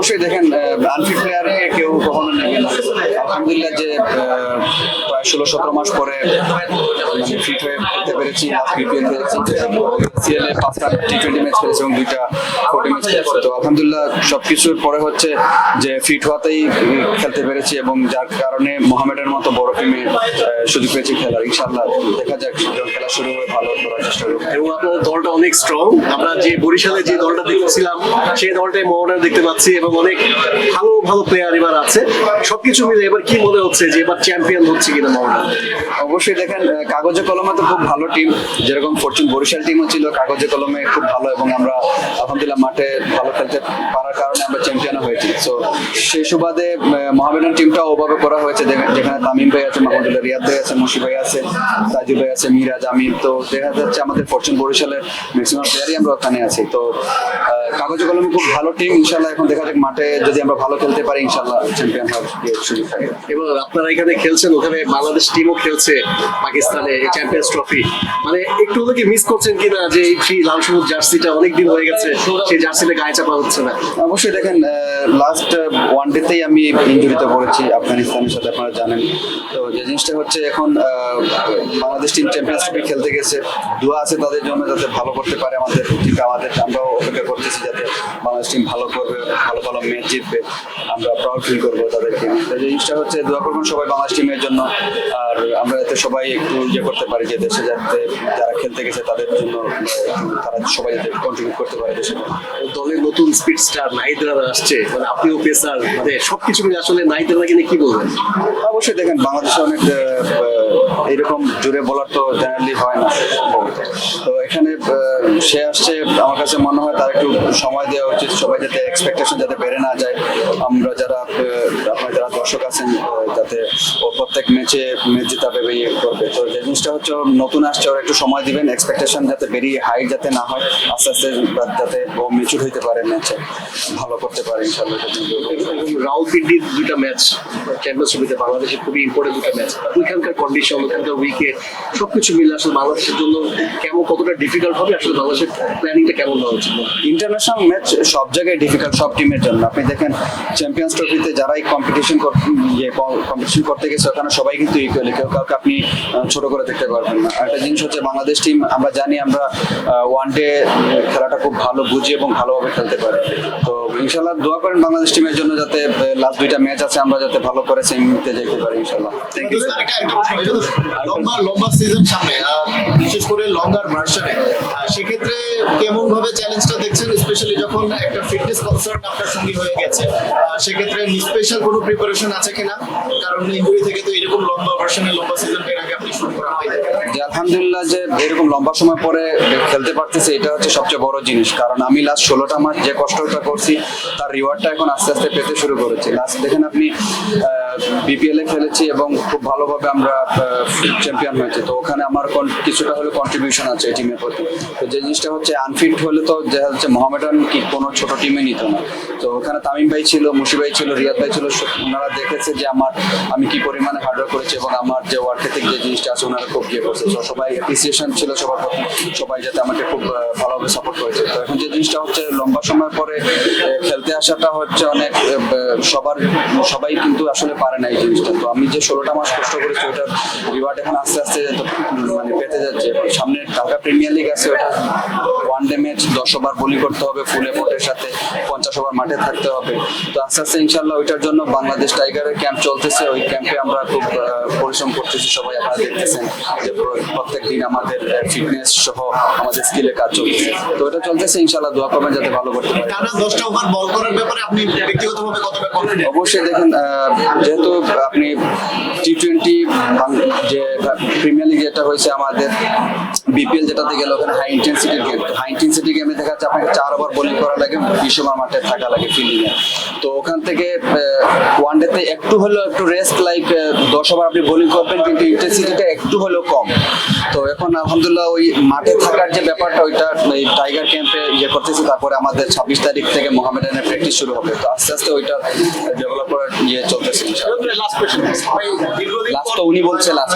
অবশ্যই দেখেন আনফিট প্লেয়ারে কেউ কখনো নেবে না। আলহামদুলিল্লাহ যে ষোলো, সতেরো মাস পরে ফিট হয়ে খেলতে পেরেছি বিপিএল পাঁচটা টি টোয়েন্টি ম্যাচ এবং দুইটা ফোর্টি ম্যাচ তো আলহামদুলিল্লাহ পরে হচ্ছে যে ফিট হওয়াতেই খেলতে পেরেছি এবং যার কারণে মোহামেডের মতো বড় টিমে সুযোগ পেয়েছি খেলার। দেখা যাক খেলা শুরু হবে, ভালো এবং আপনার দলটা অনেক স্ট্রং আমরা যে বরিশালে যে দলটা দেখছিলাম সেই দলটাই মোহনার দেখতে পাচ্ছি এবং অনেক ভালো ভালো প্লেয়ার এবার আছে। সবকিছু মিলে এবার কি মনে হচ্ছে যে এবার চ্যাম্পিয়ন হচ্ছে কিনা? অবশ্যই দেখেন কাগজে কলমে তো খুব ভালো টিম যেরকম ফরচুন বরিশাল টিমও ছিল, কাগজে কলমে খুব ভালো এবং আমরা আলহামদুলিল্লাহ মাঠে ভালো খেলতে কারণে আমরা চ্যাম্পিয়ন হয়েছি। সো সেই সুবাদে মোহামেডান টিমটাও ওভাবে করা হয়েছে। যেখানে তামিম ভাই আছে মাহমুদুল্লাহ রিয়াদ ভাই আছে মুশি ভাই আছে তাজু ভাই আছে মিরাজ আমির। তো দেখা যাচ্ছে আমাদের ফরচুন বরিশালের ম্যাক্সিমাম প্লেয়ারই আমরা ওখানে আছি। তো কাগজে কলমে খুব ভালো টিম ইনশাল্লাহ এখন দেখা যাক মাঠে যদি আমরা ভালো খেলতে পারি ইনশাল্লাহ চ্যাম্পিয়ন হওয়ার সুযোগ থাকে এবং আপনারা এখানে খেলছেন ওখানে বাংলাদেশ টিমও খেলছে পাকিস্তানে চ্যাম্পিয়ন্স ট্রফি মানে একটু হলে কি মিস করছেন কিনা যে এই ফ্রি লাল সবুজ জার্সিটা অনেক দিন হয়ে গেছে সেই জার্সিটা গায়ে চাপা হচ্ছে না? অবশ্যই দেখেন লাস্ট ওয়ান ডেতেই আমি ইঞ্জুরিতে পড়েছি, আফগানিস্তানের সাথে আপনারা জানেন। তো যে জিনিসটা হচ্ছে এখন বাংলাদেশ টিম চ্যাম্পিয়ন্স খেলতে গেছে, দোয়া আছে তাদের জন্য যাতে ভালো করতে পারে আমাদের আমাদের, আমরাও অপেক্ষা করতেছি যাতে বাংলাদেশ টিম ভালো করবে, ভালো ভালো ম্যাচ জিতবে। আমরা প্রাউড ফিল করব তাদেরকে। জিনিসটা হচ্ছে দোয়া করবেন সবাই বাংলাদেশ টিমের জন্য। আর আমরা যাতে সবাই একটু ইয়ে করতে পারি যে দেশে যাতে যারা খেলতে গেছে তাদের জন্য তারা সবাই যাতে কন্ট্রিবিউট করতে পারে দেশের জন্য দলের নতুন স্পিড স্টার নাহিদ রানা আসছে। মানে আপনিও পেসার মানে সবকিছু মিলে আসলে নাহিদ রানাকে নিয়ে কি বলবেন? অবশ্যই দেখেন বাংলাদেশে অনেক এরকম জোরে বলার তো জেনারেলি হয় না। তো এখানে সে আসছে আমার কাছে মনে হয় তার একটু সময় দেওয়া উচিত সবাই যাতে এক্সপেকটেশন যাতে বেড়ে না যায়। আমরা যারা আহ, আপনার যারা দর্শক আছেন যাতে ও প্রত্যেক ম্যাচে ম্যাচ জেতাবে ইয়ে করবে তো যে জিনিসটা হচ্ছে নতুন আসছে ওর একটু সময় দিবেন এক্সপেকটেশন যাতে বেরিয়ে হাই যাতে না হয় আস্তে আস্তে যাতে ও মেচুর হইতে পারে ম্যাচে ভালো করতে পারে ইনশাল্লাহ এটা কিন্তু রাউলপিন্ডির দুটা ম্যাচ চ্যাম্পিয়ন্স ট্রফিতে বাংলাদেশের খুবই ইম্পর্টেন্ট দুটা ম্যাচ। ওইখানকার কন্ডিশন ওইখানকার উইকেট সবকিছু মিলে আসলে বাংলাদেশের জন্য কেমন কতটা ডিফিকাল্ট হবে আসলে বাংলাদেশের প্ল্যানিংটা কেমন হওয়া উচিত? ইন্টারন্যাশনাল ম্যাচ সব জায়গায় ডিফিকাল্ট সব টিমের জন্য। আপনি দেখেন চ্যাম্পিয়ন্স ট্রফিতে যারাই কম্পিটিশন ইয়ে কম্পিটিশন করতে গেছে, ওখানে সবাই কিন্তু ইকুয়ালি কেউ কাউকে আপনি ছোট করে দেখতে পারবেন না। একটা জিনিস হচ্ছে, বাংলাদেশ টিম আমরা জানি আমরা ওয়ান ডে খেলাটা খুব ভালো বুঝি এবং ভালোভাবে খেলতে পারি। তো ইনশাল্লাহ দোয়া করেন বাংলাদেশ টিমের জন্য যাতে লাস্ট দুইটা ম্যাচ আছে, আমরা যাতে ভালো করে সেমিতে যেতে পারি ইনশাল্লাহ থ্যাংক ইউ লম্বা লম্বা সিজন সামনে বিশেষ করে লঙ্গার ভার্সনে সেক্ষেত্রে কেমন ভাবে চ্যালেঞ্জটা দেখছেন? স্পেশালি যখন একটা ফিটনেস কনসার্ন আপনার সঙ্গী হয়ে গেছে। সেক্ষেত্রে স্পেশাল কোনো প্রিপারেশন আছে কিনা? কারণ ইঞ্জুরি থেকে তো এরকম লম্বা ভার্সনে লম্বা সিজন এর আগে আপনি শুরু করা হয়। আলহামদুলিল্লাহ যে এরকম লম্বা সময় পরে খেলতে পারতেছে, এটা হচ্ছে সবচেয়ে বড় জিনিস। কারণ আমি লাস্ট ষোলোটা মাস যে কষ্টটা করছি, তার রিওয়ার্ডটা এখন আস্তে আস্তে পেতে শুরু করেছি। লাস্ট দেখেন আপনি বিপিএল এ খেলেছি এবং খুব ভালোভাবে আমরা চ্যাম্পিয়ন হয়েছি। তো ওখানে আমার কিছুটা হলে কন্ট্রিবিউশন আছে এই টিমের প্রতি। তো যে জিনিসটা হচ্ছে আনফিট হলে তো দেখা যাচ্ছে মোহামেডান কি কোনো ছোট টিমে নিত না। তো ওখানে তামিম ভাই ছিল, মুশি ভাই ছিল, রিয়াদ ভাই ছিল ওনারা দেখেছে যে আমার, আমি কি পরিমাণে হার্ডওয়ার্ক করেছি এবং আমার যে ওয়ার্ক এথিক যে জিনিসটা আছে, ওনারা খুব ইয়ে করছে। তো সবাই অ্যাপ্রিসিয়েশন ছিল সবার প্রতি। সবাই যাতে আমাকে খুব ভালোভাবে সাপোর্ট করেছে। তো এখন যে জিনিসটা হচ্ছে, লম্বা সময় পরে আসাটা হচ্ছে অনেক সবার, সবাই কিন্তু আসলে পারে না এই জিনিসটা। তো আমি যে ষোলোটা মাস কষ্ট করেছি, ওটার রিওয়ার্ড এখন আস্তে আস্তে মানে পেতে যাচ্ছে। সামনে ঢাকা প্রিমিয়ার লিগ আছে, ওটা ওয়ান ডে ম্যাচ দশ ওভার বোলিং করতে হবে ফুল এফোর্টের সাথে পঞ্চাশ ওভার মাঠে থাকতে হবে। তো আস্তে আস্তে ইনশাল্লাহ ওইটার জন্য বাংলাদেশ টাইগারের ক্যাম্প চলতেছে। ওই ক্যাম্পে আমরা খুব পরিশ্রম করতেছি সবাই আপনারা দেখতেছেন যে প্রত্যেক দিন আমাদের ফিটনেস সহ আমাদের স্কিলে কাজ চলতেছে। তো এটা চলতেছে ইনশাল্লাহ দোয়া করবেন যাতে ভালো করতে পারি। টানা দশটা ওভার বল করার ব্যাপারে আপনি ব্যক্তিগতভাবে কতটা অবশ্যই দেখেন যেহেতু আপনি টি টোয়েন্টি প্রিমিয়ার লিগ যেটা হয়েছে, আমাদের বিপিএল যেটাতে গেলে ওখানে হাই ইন্টেন্সিটির গেম তো হাই ইন্টেন্সিটি গেমে দেখা যাচ্ছে আপনাকে চার ওভার বোলিং করা লাগে বিশ ওভার মাঠে থাকা লাগে ফিল্ডিং তো ওখান থেকে ওয়ান ডেতে একটু হলেও একটু রেস্ট লাইক দশ ওভার আপনি বোলিং করবেন, কিন্তু ইন্টেন্সিটিটা একটু হলেও কম। তো এখন আলহামদুলিল্লাহ ওই মাঠে থাকার যে ব্যাপারটা, ওইটা, এই টাইগার ক্যাম্পে ইয়ে করতেছি, তারপরে আমাদের ছাব্বিশ তারিখ থেকে মোহামেডানের প্র্যাকটিস শুরু হবে। তো আস্তে আস্তে ওইটা ডেভেলপ করার ইয়ে চলতেছে দীর্ঘদিন লাস্ট তো উনি বলছে লাস্ট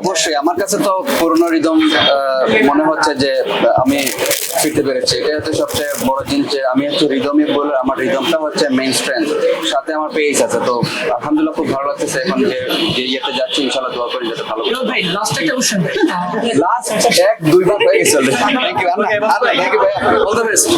অবশ্যই আমার কাছে তো পুরনো রিদম মনে হচ্ছে যে আমি ফিরতে পেরেছি। এটা হচ্ছে সবচেয়ে বড় জিনিস যে আমি হচ্ছে রিদমই বলে আমার রিদমটা হচ্ছে মেইন স্ট্রেংথ সাথে আমার পেস আছে তো আলহামদুলিল্লাহ খুব ভালো লাগতেছে এখন যে যে ইয়েতে যাচ্ছি ইনশাল্লাহ দোয়া করি যাতে ভালো ভাই লাস্ট একটা কোশ্চেন লাস্ট এক দুইবার হয়ে গেছে থ্যাংক ইউ থ্যাংক ইউ ভাই অল দ্য বেস্ট